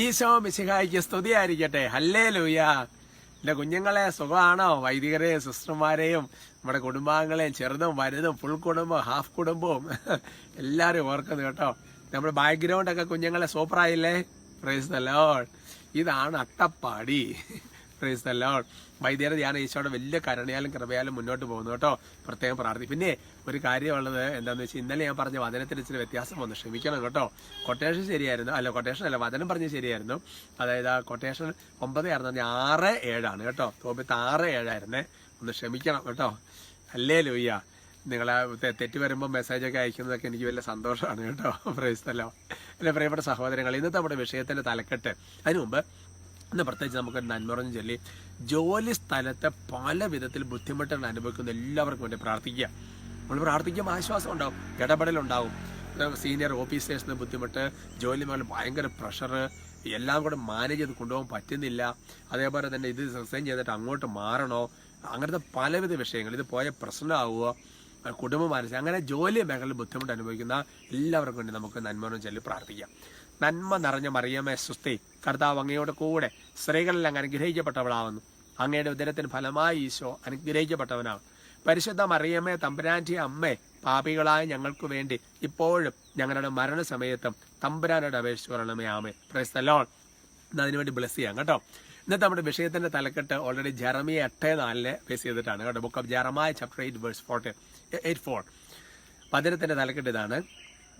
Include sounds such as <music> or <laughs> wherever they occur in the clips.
ഈശോ മിശിഹായിക്ക് സ്തുതിയായിരിക്കട്ടെ. ഹല്ലേ ലൂയ എന്റെ കുഞ്ഞുങ്ങളെ സുഖമാണോ? വൈദികരെയും സിസ്റ്റർമാരെയും നമ്മുടെ കുടുംബാംഗങ്ങളെയും ചെറുതും വലുതും ഫുൾ കുടുംബം ഹാഫ് കുടുംബവും എല്ലാവരും ഓർക്കുന്നു കേട്ടോ. നമ്മുടെ ബാക്ക്ഗ്രൗണ്ടൊക്കെ കുഞ്ഞുങ്ങളെ സൂപ്പറായില്ലേ പ്രൈസ് ദ ഇതാണ് അട്ടപ്പാടി. പ്രൈസ് ലോഡ് വൈദ്യര ധ്യാന ഈശോയുടെ വലിയ കരുണയാലും കൃപയാലും മുന്നോട്ട് പോകുന്നു കേട്ടോ. പ്രത്യേകം പ്രാർത്ഥി പിന്നെ ഒരു കാര്യമുള്ളത് എന്താണെന്ന് വെച്ചാൽ ഇന്നലെ ഞാൻ പറഞ്ഞ വചനത്തിന് ഇച്ചിരി വ്യത്യാസം വന്നു. ക്ഷമിക്കണം കേട്ടോ. കൊട്ടേഷൻ ശരിയായിരുന്നു. അല്ല കൊട്ടേഷൻ അല്ല വചനം പറഞ്ഞ് ശരിയായിരുന്നു. അതായത് ആ കൊട്ടേഷൻ ഒമ്പത് ആയിരുന്നു. ആറ് ഏഴാണ് കേട്ടോ. തോപ്പത്ത് ആറ് ഏഴായിരുന്നേ. ഒന്ന് ക്ഷമിക്കണം കേട്ടോ. അല്ലേ ലൂയ്യ നിങ്ങളെ തെ- തെറ്റ് വരുമ്പോൾ മെസ്സേജൊക്കെ അയക്കുന്നതൊക്കെ എനിക്ക് വലിയ സന്തോഷമാണ് കേട്ടോ. <laughs> പ്രൈസ്തല്ലോ എന്റെ പ്രിയപ്പെട്ട സഹോദരങ്ങൾ ഇന്നത്തെ നമ്മുടെ വിഷയത്തിന്റെ തലക്കെട്ട്. അതിനു മുമ്പ് ഇന്ന് പ്രത്യേകിച്ച് നമുക്ക് നന്മ പറഞ്ഞു ചൊല്ലി ജോലി സ്ഥലത്തെ പല വിധത്തിൽ ബുദ്ധിമുട്ടുകൾ അനുഭവിക്കുന്ന എല്ലാവർക്കും വേണ്ടി പ്രാർത്ഥിക്കുക. നമ്മൾ പ്രാർത്ഥിക്കുമ്പോൾ ആശ്വാസം ഉണ്ടാവും ഇടപെടലുണ്ടാവും സീനിയർ ഓഫീസേഴ്സിന് ബുദ്ധിമുട്ട് ജോലി മേഖല ഭയങ്കര പ്രഷർ എല്ലാം കൂടെ മാനേജ് ചെയ്ത് കൊണ്ടുപോകാൻ പറ്റുന്നില്ല. അതേപോലെ തന്നെ ഇത് റിസൈൻ ചെയ്തിട്ട് അങ്ങോട്ട് മാറണോ? അങ്ങനത്തെ പലവിധ വിഷയങ്ങൾ ഇത് പോയ പ്രശ്നമാവുമോ കുടുംബ മാനസിക അങ്ങനെ ജോലി മേഖലയിൽ ബുദ്ധിമുട്ട് അനുഭവിക്കുന്ന എല്ലാവർക്കും വേണ്ടി നമുക്ക് നന്മ ചൊല്ലി പ്രാർത്ഥിക്കാം. നന്മ നിറഞ്ഞ മറിയമേ സുസ്തി കർത്താവ് അങ്ങയോട് കൂടെ സ്ത്രീകളെല്ലാം അനുഗ്രഹിക്കപ്പെട്ടവളാവുന്നു. അങ്ങയുടെ ഉദരത്തിന് ഫലമായി ഈശോ അനുഗ്രഹിക്കപ്പെട്ടവനാണ്. പരിശുദ്ധ മറിയമ്മേ തമ്പുരാന്റെ അമ്മേ പാപികളായ ഞങ്ങൾക്ക് വേണ്ടി ഇപ്പോഴും ഞങ്ങളുടെ മരണസമയത്തും തമ്പുരാനോട് അപേക്ഷിച്ച് പറയണമേ ആമേ പ്രസ്തലോൺ ഇന്ന് അതിനുവേണ്ടി ബ്ലസ് ചെയ്യാം കേട്ടോ. ഇന്നത്തെ നമ്മുടെ വിഷയത്തിന്റെ തലക്കെട്ട് ഓൾറെഡി ജെറമിയ എട്ട് നാലിന് ബേസ് ചെയ്തിട്ടാണ് കേട്ടോ. Book of Jeremiah chapter eight verse forty eight four പതിനത്തിന്റെ തലക്കെട്ട് ഇതാണ്.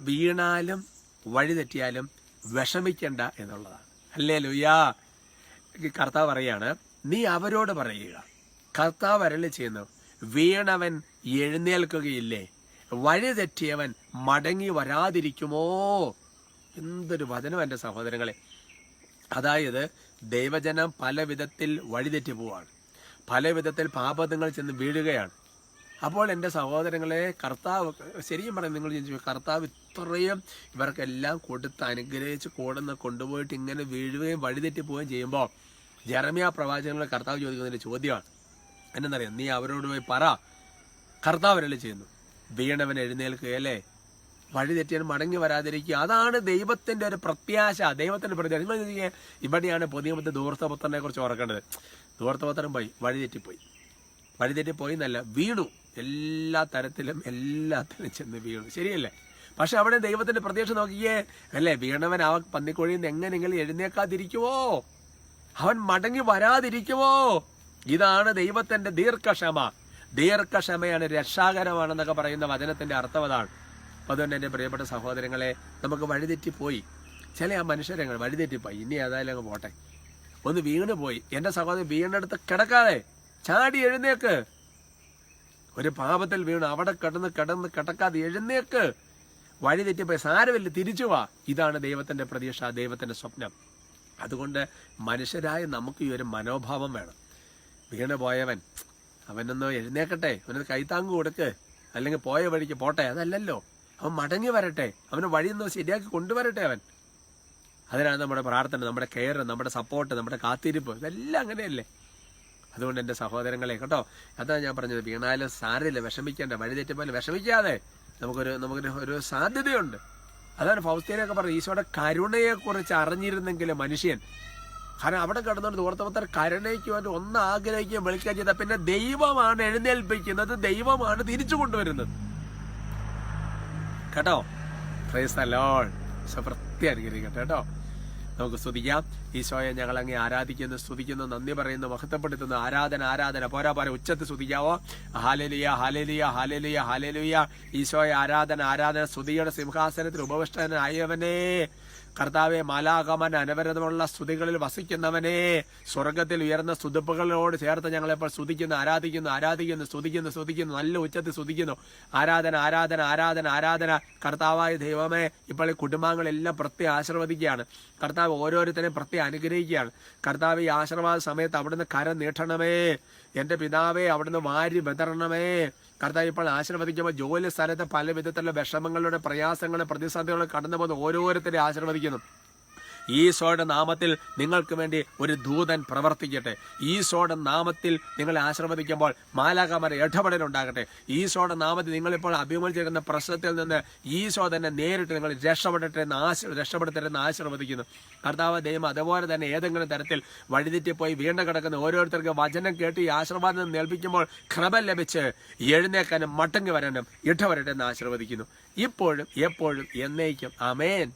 വീണാലും വഴിതെറ്റിയാലും വിഷമിക്കണ്ട എന്നുള്ളതാണ്. അല്ലേ ലുയാ കർത്താവ് പറയാണ് നീ അവരോട് പറയുക. കർത്താവ് അരളി ചെയ്യുന്നു. വീണവൻ എഴുന്നേൽക്കുകയില്ലേ? വഴിതെറ്റിയവൻ മടങ്ങി വരാതിരിക്കുമോ? എന്തൊരു വചനം എന്റെ സഹോദരങ്ങളെ. അതായത് ദൈവജനം പല വിധത്തിൽ വഴിതെറ്റി പോവാണ്. പല വിധത്തിൽ പാപങ്ങൾ ചെന്ന് വീഴുകയാണ്. അപ്പോൾ എന്റെ സഹോദരങ്ങളെ കർത്താവ് ശരിക്കും പറയാം നിങ്ങൾ ചിന്തിച്ചു കർത്താവ് ഇത്രയും ഇവർക്കെല്ലാം കൊടുത്ത് അനുഗ്രഹിച്ച് കൂടുന്ന കൊണ്ടുപോയിട്ട് ഇങ്ങനെ വീഴുകയും വഴിതെറ്റി പോവുകയും ചെയ്യുമ്പോൾ ജെറമിയ പ്രവാചകങ്ങളെ കർത്താവ് ചോദിക്കുന്നതിന്റെ ചോദ്യമാണ്. എന്നെന്നറിയാം നീ അവരോട് പോയി പറ. കർത്താവ് ചെയ്യുന്നു? വീണവൻ എഴുന്നേൽക്കുകയല്ലേ വഴി തെറ്റിയാൽ മടങ്ങി വരാതിരിക്കുക. അതാണ് ദൈവത്തിന്റെ ഒരു പ്രത്യാശ ദൈവത്തിന്റെ പ്രത്യാശ. നിങ്ങൾ ഇവിടെയാണ് പുതിയമത്തെ ദൂർത്തപുത്രനെ കുറിച്ച് ഓർക്കേണ്ടത്. ദൂർത്തപുത്രൻ പോയി വഴി തെറ്റിപ്പോയി വഴി തെറ്റിപ്പോയി എന്നല്ല വീണു. എല്ലാ തരത്തിലും എല്ലാത്തിലും ചെന്ന് വീണു. ശരിയല്ലേ? പക്ഷെ അവിടെ ദൈവത്തിന്റെ പ്രത്യക്ഷം നോക്കിയേ അല്ലേ വീണവൻ ആ പന്നിക്കോഴിയിൽ നിന്ന് എങ്ങനെയെങ്കിലും എഴുന്നേക്കാതിരിക്കുവോ? അവൻ മടങ്ങി വരാതിരിക്കുവോ? ഇതാണ് ദൈവത്തിന്റെ ദീർഘക്ഷമ. ദീർഘക്ഷമയാണ് രക്ഷാകരമാണെന്നൊക്കെ പറയുന്ന വചനത്തിന്റെ അർത്ഥം അതാണ്. അതുകൊണ്ട് എന്റെ പ്രിയപ്പെട്ട സഹോദരങ്ങളെ നമുക്ക് വഴിതെറ്റിപ്പോയി. ചില ആ മനുഷ്യരങ്ങൾ വഴിതെറ്റിപ്പോയി. ഇനി ഏതായാലും അങ്ങ് പോട്ടെ. ഒന്ന് വീണ് പോയി എന്റെ സഹോദരൻ വീണെടുത്ത് കിടക്കാതെ ചാടി എഴുന്നേക്ക്. ഒരു പാപത്തിൽ വീണ് അവിടെ കിടന്ന് കിടന്ന് കിടക്കാതെ എഴുന്നേക്ക്. വഴി തെറ്റിപ്പോയി സാരമില്ല തിരിച്ചു വാ. ഇതാണ് ദൈവത്തിന്റെ പ്രതീക്ഷ ദൈവത്തിന്റെ സ്വപ്നം. അതുകൊണ്ട് മനുഷ്യരായ നമുക്ക് ഈ ഒരു മനോഭാവം വേണം. വീണ് പോയവൻ അവനൊന്ന് എഴുന്നേക്കട്ടെ അവനൊന്ന് കൈത്താങ്ങ് കൊടുക്ക്. അല്ലെങ്കിൽ പോയ വഴിക്ക് പോട്ടെ അതല്ലല്ലോ. അവൻ മടങ്ങി വരട്ടെ അവന് വഴിയൊന്ന് ശരിയാക്കി കൊണ്ടുവരട്ടെ അവൻ. അതിനാണ് നമ്മുടെ പ്രാർത്ഥന നമ്മുടെ കെയർ നമ്മുടെ സപ്പോർട്ട് നമ്മുടെ കാത്തിരിപ്പ്. ഇതെല്ലാം അങ്ങനെയല്ലേ? അതുകൊണ്ട് എന്റെ സഹോദരങ്ങളെ കേട്ടോ അതാണ് ഞാൻ പറഞ്ഞത് വീണാലും സാരമില്ല വിഷമിക്കേണ്ട വഴി തെറ്റിപ്പോലെ വിഷമിക്കാതെ നമുക്കൊരു നമുക്കൊരു ഒരു സാധ്യതയുണ്ട്. അതാണ് ഫൗസ്തീനൊക്കെ പറഞ്ഞത് ഈശോയുടെ കരുണയെക്കുറിച്ച് അറിഞ്ഞിരുന്നെങ്കിൽ മനുഷ്യൻ കാരണം അവിടെ കിടന്നുകൊണ്ട് ദൂർത്തപത്ര കരുണയ്ക്ക് വേണ്ടി ഒന്ന് ആഗ്രഹിക്കുകയും വിളിക്കുകയും ചെയ്ത പിന്നെ ദൈവമാണ് എഴുന്നേൽപ്പിക്കുന്നത് ദൈവമാണ് തിരിച്ചു കൊണ്ടുവരുന്നത്. കേട്ടോ? പ്രൈസ് ഈശോ പ്രത്യേകം അനുഗ്രഹിക്കട്ടെ കേട്ടോ? നമുക്ക് സ്തുതിക്കാം. ഈശോയെ ഞങ്ങൾ അങ്ങേ ആരാധിക്കുന്നു സ്തുതിക്കുന്നു നന്ദി പറയുന്നു മഹത്വപ്പെടുത്തുന്നു. ആരാധന ആരാധന പോരാ പോരാ ഉച്ചത്ത് സ്തുതിക്കാവോ? ഹാലലിയ ഹാലലിയ ഹാലലിയ ഹാലലിയ. ഈശോയെ ആരാധന ആരാധന സ്തുതിയുടെ സിംഹാസനത്തിൽ ഉപവിഷ്ടനായവനെ. കർത്താവെ മാലാകമൻ അനവരതമുള്ള സ്തുതികളിൽ വസിക്കുന്നവനെ സ്വർഗത്തിൽ ഉയർന്ന സ്തുതിപ്പുകളോട് ചേർത്ത് ഞങ്ങളെപ്പോൾ സ്തുതിക്കുന്നു ആരാധിക്കുന്നു ആരാധിക്കുന്നു സ്തുതിക്കുന്നു സ്തുതിക്കുന്നു നല്ല ഉച്ചത്തിൽ സ്തുതിക്കുന്നു. ആരാധന ആരാധന ആരാധന ആരാധന. കർത്താവായ ദൈവമേ ഇപ്പോൾ ഈ കുടുംബാംഗങ്ങളെല്ലാം പ്രത്യേക ആശീർവദിക്കുകയാണ്. കർത്താവ് ഓരോരുത്തരെയും പ്രത്യേകം അനുഗ്രഹിക്കുകയാണ്. കർത്താവ് ഈ ആശീർവാദ സമയത്ത് അവിടുന്ന് കരം നീട്ടണമേ. എന്റെ പിതാവേ അവിടുന്ന് വാരി വിതരണമേ. കർത്താവ് ഇപ്പോൾ ആശീർവദിക്കുമ്പോൾ ജോലി സ്ഥലത്ത് പല വിധത്തിലുള്ള വിഷമങ്ങളുടെ പ്രയാസങ്ങളും പ്രതിസന്ധികളും കടന്നു പോകുന്ന ഓരോരുത്തരെ ആശീർവദിക്കുന്നു. ഈശോയുടെ നാമത്തിൽ നിങ്ങൾക്ക് വേണ്ടി ഒരു ദൂതൻ പ്രവർത്തിക്കട്ടെ. ഈശോയുടെ നാമത്തിൽ നിങ്ങളെ ആശ്രവദിക്കുമ്പോൾ മാലാകാമര ഇടപെടലുണ്ടാകട്ടെ. ഈശോയുടെ നാമത്തിൽ നിങ്ങളിപ്പോൾ അഭിമുഖീകരിക്കുന്ന പ്രശ്നത്തിൽ നിന്ന് ഈശോ തന്നെ നേരിട്ട് നിങ്ങൾ രക്ഷപ്പെടട്ടെ എന്ന് ആശ രക്ഷപ്പെടുത്തട്ടെ എന്ന് ആശീർവദിക്കുന്നു. കർത്താവ് ദൈവം അതുപോലെ തന്നെ ഏതെങ്കിലും തരത്തിൽ വഴിതെറ്റിപ്പോയി വീണ്ടും കിടക്കുന്ന ഓരോരുത്തർക്ക് വചനം കേട്ട് ഈ ആശീർവാദം നേൽപ്പിക്കുമ്പോൾ ക്രമ ലഭിച്ച് എഴുന്നേക്കാനും മട്ടങ്ങി വരാനും ഇടവരട്ടെ എന്ന് ആശീർവദിക്കുന്നു. ഇപ്പോഴും എപ്പോഴും എന്നേക്കും. അമേൻ